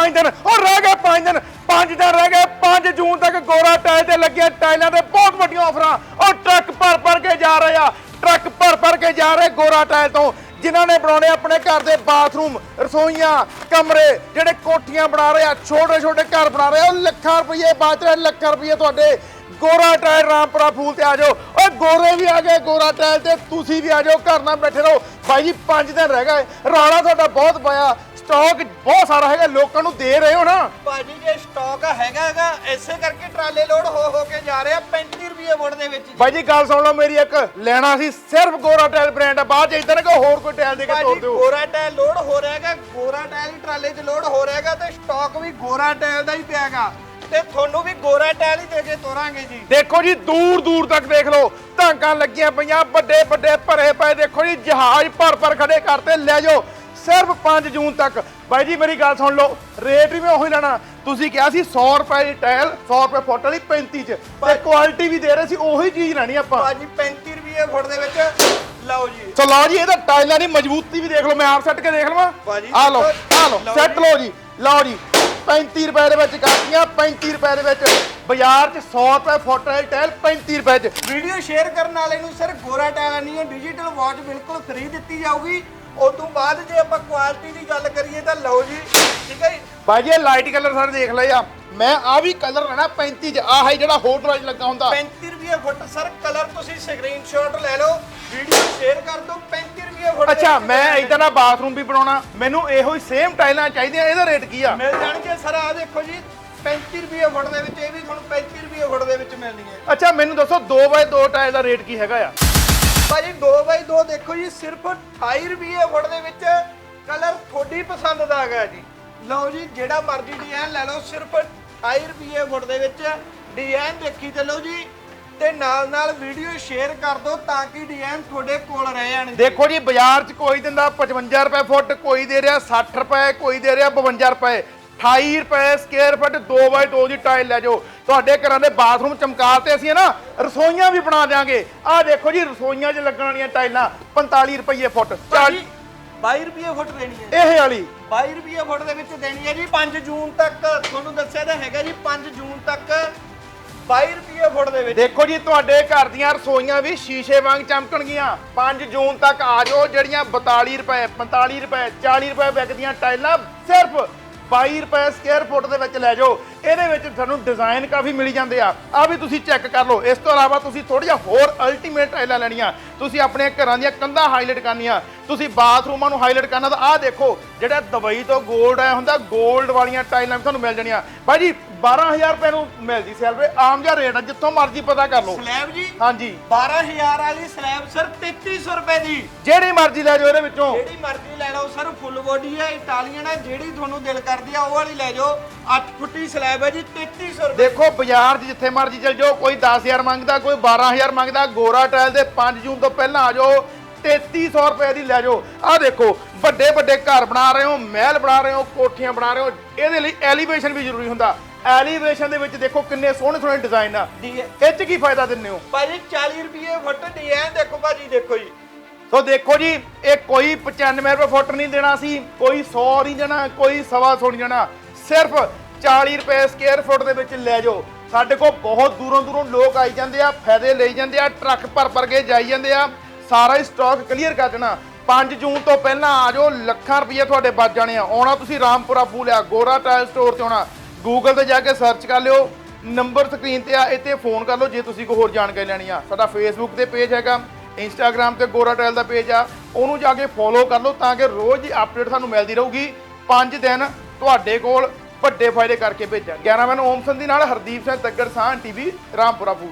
5 ਦਿਨ ਉਹ ਰਹਿ ਗਏ 5 ਦਿਨ 5 ਦਿਨ ਰਹਿ ਗਏ 5 ਜੂਨ ਤੱਕ ਗੋਰਾ ਟਾਇਲ ਤੇ ਲੱਗੀਆਂ ਟਾਈਲਾਂ ਤੇ ਬਹੁਤ ਵੱਡੀਆਂ ਆਫਰਾਂ। ਉਹ ਟਰੱਕ ਭਰ ਭਰ ਕੇ ਜਾ ਰਹੇ ਆ ਟਰੱਕ ਭਰ ਭਰ ਕੇ ਜਾ ਰਹੇ ਗੋਰਾ ਟਾਇਲ ਤੋਂ ਜਿਨ੍ਹਾਂ ਨੇ ਬਣਾਉਣੇ ਆਪਣੇ ਘਰ ਦੇ ਬਾਥਰੂਮ ਰਸੋਈਆਂ ਕਮਰੇ ਜਿਹੜੇ ਕੋਠੀਆਂ ਬਣਾ ਰਹੇ ਆ ਛੋਟੇ ਛੋਟੇ ਘਰ ਬਣਾ ਰਹੇ ਆ ਉਹ ਲੱਖਾਂ ਰੁਪਏ ਬਚ ਰਹੇ ਲੱਖਾਂ ਰੁਪਏ ਤੁਹਾਡੇ ਗੋਰਾ ਟਾਇਲ ਰਾਮਪੁਰਾ ਫੂਲ ਤੇ ਆ ਜਾਓ ਓਏ ਗੋਰੇ ਵੀ ਆ ਗਏ ਗੋਰਾ ਟਾਇਲ ਤੇ ਤੁਸੀਂ ਵੀ ਆ ਜਾਓ ਘਰ ਨਾਲ ਬੈਠੇ ਰਹੋ ਭਾਈ ਜੀ 5 ਦਿਨ ਰਹਿ ਗਏ ਰਾਣਾ ਤੁਹਾਡਾ ਬਹੁਤ ਪਿਆ ਸਟਾਕ ਬਹੁਤ ਸਾਰਾ ਹੈਗਾ ਲੋਕਾਂ ਨੂੰ ਦੇ ਰਹੇ ਹੋ ਨਾ। ਭਾਜੀ ਜੇ ਸਟਾਕ ਹੈਗਾ ਹੈਗਾ ਇਸੇ ਕਰਕੇ ਟਰਾਲੇ ਲੋਡ ਹੋ ਹੋ ਕੇ ਜਾ ਰਹੇ ਆ 35 ਰੁਪਏ ਫੁੱਟ ਦੇ ਵਿੱਚ। ਜੀ। ਗੱਲ ਸੁਣ ਲਓ ਮੇਰੀ ਇੱਕ ਲੈਣਾ ਸੀ ਸਿਰਫ ਗੋਰਾ ਟਾਇਲ ਬ੍ਰਾਂਡ ਆ ਬਾਅਦ ਚ ਇਦਾਂ ਨਾ ਕਿ ਹੋਰ ਕੋਈ ਟਾਇਲ ਦੇ ਕੇ ਤੋੜ ਭਾਜੀ ਦਿਓ। ਗੋਰਾ ਟਾਇਲ ਲੋਡ ਹੋ ਰਿਹਾ ਹੈਗਾ ਗੋਰਾ ਟਾਇਲ ਹੀ ਟਰਾਲੇ 'ਚ ਲੋਡ ਹੋ ਰਿਹਾ ਹੈਗਾ ਤੇ ਸਟਾਕ ਵੀ ਗੋਰਾ ਟਾਇਲ ਦਾ ਹੀ ਪਿਆਗਾ ਤੇ ਤੁਹਾਨੂੰ ਵੀ ਗੋਰਾ ਟਾਇਲ ਹੀ ਦੇ ਕੇ ਤੋਰਾਂਗੇ ਜੀ। ਦੇਖੋ ਜੀ ਦੂਰ ਦੂਰ ਤੱਕ ਦੇਖ ਲਓ ਧਾਂਕਾਂ ਲੱਗੀਆਂ ਪਈਆਂ ਵੱਡੇ ਵੱਡੇ ਭਰੇ ਪਏ ਦੇਖੋ ਜੀ ਜਹਾਜ਼ ਭਰ ਭਰ ਖੜੇ ਕਰਤੇ ਲੈ ਜਾਓ। ਸਿਰਫ 5 ਜੂਨ ਤੱਕ। ਬਾਈ ਜੀ ਮੇਰੀ ਗੱਲ ਸੁਣ ਲਓ ਰੇਟ ਵੀ ਮੈਂ ਉਹੀ ਲੈਣਾ। ਤੁਸੀਂ ਕਿਹਾ ਸੀ 100 ਰੁਪਏ ਦੀ ਟਾਇਲ 100 ਰੁਪਏ ਫੁੱਟ ਵਾਲੀ 35 ਚ। ਤੇ ਕੁਆਲਿਟੀ ਵੀ ਦੇ ਰਹੇ ਸੀ ਉਹੀ ਚੀਜ਼ ਲੈਣੀ ਆਪਾਂ। ਭਾਜੀ 35 ਰੁਪਏ ਫੁੱਟ ਦੇ ਵਿੱਚ ਲਓ ਜੀ। ਸੋ ਲਓ ਜੀ ਇਹਦਾ ਟਾਈਲਾਂ ਦੀ ਮਜ਼ਬੂਤੀ ਵੀ ਦੇਖ ਲਓ ਮੈਂ ਆਪ ਸੈੱਟ ਕੇ ਦੇਖ ਲਵਾਂ। ਆ ਲਓ ਆ ਲਓ ਸੈੱਟ। ਲਓ ਜੀ ਲਓ ਜੀ। 35 ਰੁਪਏ ਦੇ ਵਿੱਚ ਕਰਤੀਆਂ 35 ਰੁਪਏ ਦੇ ਵਿੱਚ ਬਾਜ਼ਾਰ 'ਚ 100 ਰੁਪਏ ਫੁੱਟ ਵਾਲੀ ਟਾਇਲ 35 ਰੁਪਏ 'ਚ। ਵੀਡੀਓ ਸ਼ੇਅਰ ਕਰਨ ਵਾਲੇ ਨੂੰ ਸਰ ਗੋਰਾ ਟਾਇਲ ਨਹੀਂ ਹੈ ਡਿਜੀਟਲ ਵਾਚ ਬਿਲਕੁਲ ਫ੍ਰੀ ਦਿੱਤੀ ਜਾਊਗੀ। ਉਸ ਤੋਂ ਬਾਅਦ ਜੇ ਆਪਾਂ ਕੁਆਲਿਟੀ ਦੀ ਗੱਲ ਕਰੀਏ ਤਾਂ ਲਓ ਜੀ ਠੀਕ ਹੈ ਜੀ। ਬਾਈ ਜੀ ਲਾਈਟ ਕਲਰ ਸਾਰੇ ਦੇਖ ਲਏ ਆ। ਮੈਂ ਆ ਵੀ ਕਲਰ ਲੈਣਾ 35 'ਚ। ਆਹ ਹੈ ਜਿਹੜਾ ਹੋਟ ਵਾਈਜ਼ ਲੱਗਾ ਹੁੰਦਾ। 35 ਰੁਪਏ ਫੁੱਟ ਸਰ ਕਲਰ ਤੁਸੀਂ ਸਕਰੀਨਸ਼ਾਟ ਲੈ ਲਓ ਵੀਡੀਓ ਸ਼ੇਅਰ ਕਰ ਦਿਓ 35 ਰੁਪਏ ਫੁੱਟ ਅੱਛਾ ਮੈਂ ਇਦਾਂ ਦਾ ਬਾਥਰੂਮ ਵੀ ਬਣਾਉਣਾ। ਮੈਨੂੰ ਇਹੋ ਹੀ ਸੇਮ ਟਾਈਲਾਂ ਚਾਹੀਦੀਆਂ ਇਹਦਾ ਰੇਟ ਕੀ ਆ? ਮਿਲ ਜਾਣਗੇ ਸਰ ਆ ਦੇਖੋ ਜੀ 35 ਰੁਪਏ ਫੁੱਟ ਦੇ ਵਿੱਚ ਇਹ ਵੀ ਤੁਹਾਨੂੰ 35 ਰੁਪਏ ਫੁੱਟ ਦੇ ਵਿੱਚ ਮਿਲਣਗੇ। ਅੱਛਾ ਮੈਨੂੰ ਦੱਸੋ 2x2 ਟਾਈਲ ਦਾ ਰੇਟ ਕੀ ਹੈਗਾ ਆ? ਭਾਜੀ 2x2 ਦੇਖੋ ਜੀ, ਸਿਰਫ 28 ਰੁਪਏ ਫੁੱਟ ਦੇ ਵਿੱਚ ਕਲਰ ਤੁਹਾਡੀ ਪਸੰਦ ਦਾ ਹੈਗਾ ਜੀ। ਲਓ ਜੀ, ਜਿਹੜਾ ਮਰਜ਼ੀ ਡਿਜ਼ਾਈਨ ਲੈ ਲਓ, ਸਿਰਫ 28 ਰੁਪਏ ਫੁੱਟ ਦੇ ਵਿੱਚ ਡਿਜ਼ਾਈਨ ਦੇਖੀ ਚੱਲੋ ਜੀ, ਤੇ ਨਾਲ ਨਾਲ ਵੀਡੀਓ ਸ਼ੇਅਰ ਕਰ ਦਿਓ ਤਾਂ ਕਿ ਡਿਜ਼ਾਈਨ ਤੁਹਾਡੇ ਕੋਲ ਰਹਿ ਜਾਣ ਦੇਖੋ ਜੀ, ਬਾਜ਼ਾਰ 'ਚ ਕੋਈ ਦਿੰਦਾ 55 ਰੁਪਏ ਫੁੱਟ, ਕੋਈ ਦੇ ਰਿਹਾ 60 ਰੁਪਏ, ਕੋਈ ਦੇ ਰਿਹਾ 52 ਰੁਪਏ। 28 ਰੁਪਏ ਸਕੁਅਰ ਫੁੱਟ 2x2 ਦੀ ਟਾਈਲ ਲੈ ਜਾਓ। ਤੁਹਾਡੇ ਘਰਾਂ ਦੇ ਬਾਥਰੂਮ ਚਮਕਾ ਤੇ ਅਸੀਂ ਨਾ ਰਸੋਈਆਂ ਵੀ ਬਣਾ ਦਿਆਂਗੇ। ਆਹ ਦੇਖੋ ਜੀ ਰਸੋਈਆਂ 'ਚ ਲੱਗਣ ਵਾਲੀਆਂ ਟਾਈਲਾਂ 45 ਰੁਪਏ ਫੁੱਟ। 40 ਭਾਜੀ 22 ਰੁਪਏ ਫੁੱਟ ਦੇਣੀ ਹੈ। ਇਹ ਵਾਲੀ। 22 ਰੁਪਏ ਫੁੱਟ ਦੇ ਵਿੱਚ ਦੇਣੀ ਹੈ ਜੀ 5 ਜੂਨ ਤੱਕ। ਤੁਹਾਨੂੰ ਦੱਸਿਆ ਤਾਂ ਹੈਗਾ ਜੀ 5 ਜੂਨ ਤੱਕ 22 ਰੁਪਏ ਫੁੱਟ ਦੇ ਵਿੱਚ। ਦੇਖੋ ਜੀ ਤੁਹਾਡੇ ਘਰ ਦੀਆਂ ਰਸੋਈਆਂ ਵੀ ਸ਼ੀਸ਼ੇ ਵਾਂਗ ਚਮਕਣਗੀਆਂ। 5 ਜੂਨ ਤੱਕ ਆ ਜਾਓ ਜਿਹੜੀਆਂ 42 ਰੁਪਏ 45 ਰੁਪਏ 40 ਰੁਪਏ ਵਿਕਦੀਆਂ ਟਾਈਲਾਂ ਸਿਰਫ 22 ਰੁਪਏ ਸਕੁਅਰ ਫੁੱਟ ਦੇ ਵਿੱਚ ਲੈ ਜਾਓ। ਇਹਦੇ ਵਿੱਚ ਤੁਹਾਨੂੰ ਡਿਜ਼ਾਈਨ ਕਾਫੀ ਮਿਲ ਜਾਂਦੇ ਆ। ਆ ਵੀ ਤੁਸੀਂ ਚੈੱਕ ਕਰ ਲਓ। ਇਸ ਤੋਂ ਇਲਾਵਾ ਤੁਸੀਂ ਥੋੜ੍ਹੀਆਂ ਹੋਰ ਅਲਟੀਮੇਟ ਟਾਈਲਾਂ ਲੈਣੀਆਂ। ਤੁਸੀਂ ਆਪਣੇ ਘਰਾਂ ਦੀਆਂ ਕੰਧਾਂ ਹਾਈਲਾਈਟ ਕਰਨੀਆਂ। ਤੁਸੀਂ ਬਾਥਰੂਮਾਂ ਨੂੰ ਹਾਈਲਾਈਟ ਕਰਨਾ ਤਾਂ ਆਹ ਦੇਖੋ ਜਿਹੜਾ ਦੁਬਈ ਤੋਂ 골ਡ ਆਇਆ ਹੁੰਦਾ 골ਡ ਵਾਲੀਆਂ ਟਾਈਲਾਂ ਵੀ ਤੁਹਾਨੂੰ ਮਿਲ ਜਾਣੀਆਂ। ਭਾਈ ਜੀ 12000 ਰੁਪਏ ਨੂੰ ਮਿਲਦੀ ਸੈਲਰੀ ਆਮ ਜਿਹਾ ਰੇਟ ਆ ਜਿੱਥੋਂ ਮਰਜ਼ੀ ਪਤਾ ਕਰ ਲਓ। ਸਲੈਬ ਜੀ? ਹਾਂਜੀ। 12000 ਵਾਲੀ ਸਲੈਬ ਸਰ 3300 ਰੁਪਏ ਦੀ। ਜਿਹੜੀ ਮਰਜ਼ੀ ਲੈ ਜਾਓ ਇਹਦੇ ਵਿੱਚੋਂ। ਜਿਹੜੀ ਮਰਜ਼ੀ ਲੈ ਲਓ ਸਰ ਫੁੱਲ ਬੋਡੀ ਹੈ ਇਟਾਲੀਅਨ ਹੈ ਜਿਹੜੀ ਤੁਹਾਨੂੰ ਦਿਲ ਕਰਦੀ ਆ ਉਹ ਵਾਲੀ ਲੈ ਜਾਓ। 8 ਫੁੱਟੀ ਸਲੈਬ ਹੈ ਜੀ 3300 ਰੁਪਏ। ਦੇਖੋ ਬਾਜ਼ਾਰ 'ਚ ਜਿੱਥੇ ਮਰਜ਼ੀ ਚਲ ਜਾਓ ਕੋਈ 10000 ਮੰਗਦਾ ਕੋਈ 12000 ਮੰਗਦਾ ਗੋਰਾ ਟਾਇਲ ਦੇ 5 ਜੂਨ ਤੋਂ ਪਹਿਲਾਂ ਆ ਜਾਓ 3300 ਰੁਪਏ ਦੀ ਲੈ ਜਾਓ। ਆਹ ਦੇਖੋ ਵੱਡੇ ਵੱਡੇ ਘਰ ਬਣਾ ਰਹੇ ਹੋ ਮਹਿਲ ਬਣਾ ਰਹੇ ਹੋ ਕੋਠੀਆਂ ਬਣਾ ਰਹੇ ਹੋ ਇਹਦੇ ਲਈ ਐਲੀਵੇਸ਼ਨ ਵੀ ਜ਼ਰੂਰੀ ਹੁੰਦਾ। ਐਲੀਵੇਸ਼ਨ ਦੇ ਵਿੱਚ ਦੇਖੋ ਕਿੰਨੇ ਸੋਹਣੇ ਸੋਹਣੇ ਡਿਜ਼ਾਈਨ ਆ। ਇਹ 'ਚ ਕੀ ਫਾਇਦਾ ਦਿੰਦੇ ਹੋ? ਭਾਜੀ 40 ਰੁਪਏ ਫੁੱਟ ਡਿਜ਼ਾਈਨ ਦੇਖੋ ਭਾਜੀ ਦੇਖੋ ਜੀ। ਸੋ ਦੇਖੋ ਜੀ ਇਹ ਕੋਈ 95 ਰੁਪਏ ਫੁੱਟ ਨਹੀਂ ਦੇਣਾ ਸੀ ਕੋਈ 100 ਨਹੀਂ ਦੇਣਾ ਕੋਈ ਸਵਾ ਸੌ ਨਹੀਂ ਦੇਣਾ। ਸਿਰਫ 40 ਰੁਪਏ ਸਕੁਅਰ ਫੁੱਟ ਦੇ ਵਿੱਚ ਲੈ ਜਾਓ। ਸਾਡੇ ਕੋਲ ਬਹੁਤ ਦੂਰੋਂ ਦੂਰੋਂ ਲੋਕ ਆਈ ਜਾਂਦੇ ਆ, ਫਾਇਦੇ ਲਈ ਜਾਂਦੇ ਆ, ਟਰੱਕ ਭਰ ਭਰ ਕੇ ਜਾਈ ਜਾਂਦੇ ਆ। ਸਾਰਾ ਹੀ ਸਟਾਕ ਕਲੀਅਰ ਕਰ ਦੇਣਾ। 5 ਜੂਨ ਤੋਂ ਪਹਿਲਾਂ ਆ ਜਾਓ, ਲੱਖਾਂ ਰੁਪਏ ਤੁਹਾਡੇ ਬਚ ਜਾਣੇ ਆ। ਆਉਣਾ ਤੁਸੀਂ ਰਾਮਪੁਰਾ ਫੂਲ ਆ, ਗੋਰਾ ਟਾਇਲ ਸਟੋਰ ਤੇ ਆਉਣਾ। ਗੂਗਲ ਤੇ ਜਾ ਕੇ ਸਰਚ ਕਰ ਲਿਓ। ਨੰਬਰ ਸਕਰੀਨ ਤੇ ਆ, ਇੱਥੇ ਫੋਨ ਕਰ ਲਓ, ਜੇ ਤੁਸੀਂ ਕੋਈ ਹੋਰ ਜਾਣਕਾਰੀ ਲੈਣੀ ਆ। ਸਾਡਾ ਫੇਸਬੁੱਕ ਤੇ ਪੇਜ ਹੈਗਾ ਇੰਸਟਾਗ੍ਰam ਤੇ ਗੋਰਾ ਟਾਇਲ ਦਾ ਪੇਜ ਆ। ਉਹਨੂੰ ਜਾ ਕੇ ਫੋਲੋ ਕਰ ਲਓ ਤਾਂ ਕਿ ਰੋਜ਼ ਦੀ ਅਪਡੇਟ ਸਾਨੂੰ ਮਿਲਦੀ ਰਹੂਗੀ। 5 ਦਿਨ ਤੁਹਾਡੇ ਕੋਲ ਵੱਡੇ ਫਾਇਦੇ ਕਰਕੇ ਭੇਜਿਆ 11 ਮੈਨੂੰ ਓਮ ਸੰਧੀ ਨਾਲ ਹਰਦੀਪ ਸਿੰਘ ਤੱਗੜ ਸਾਹ ਟੀਵੀ, ਰਾਮਪੁਰਾ ਫੂਲ